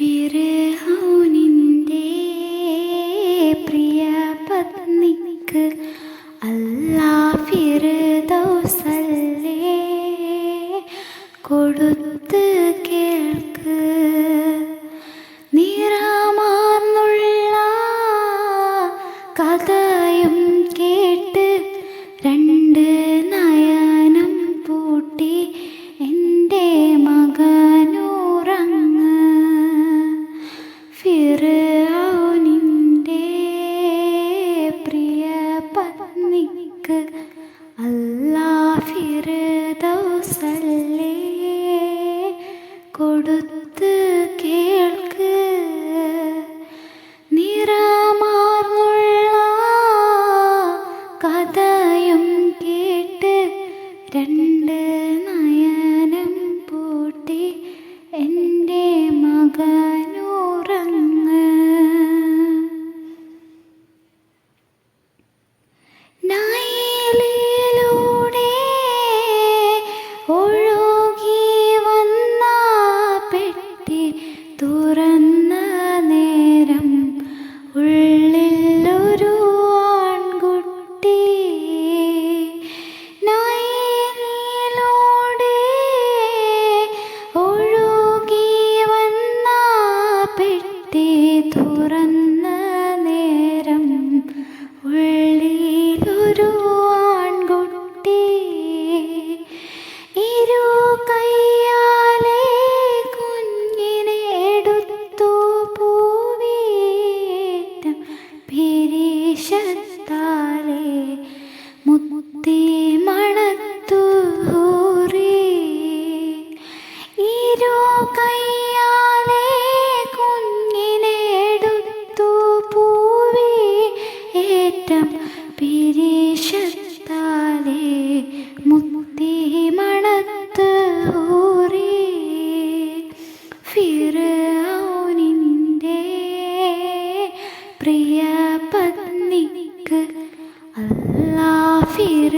ഫിർഔനിന്റെ പ്രിയ പത്നിക്ക് പത്നിക്ക് അല്ലാ ഫിർദൗസല്ലേ കൊടുത്ത് തുറന്ന നേരം ഉള്ളിലൊരു ആൺകുട്ടി ഇരു കയ്യാലെ കുഞ്ഞിനെ എടുത്തു പൂവേറ്റം പിരീശത്താലെ മുത്തി മണത്തു ഹൂറി. ഇരു കയ്യാലെ പ്രിയ പത്നിക്ക് അല്ലാ ഫിർ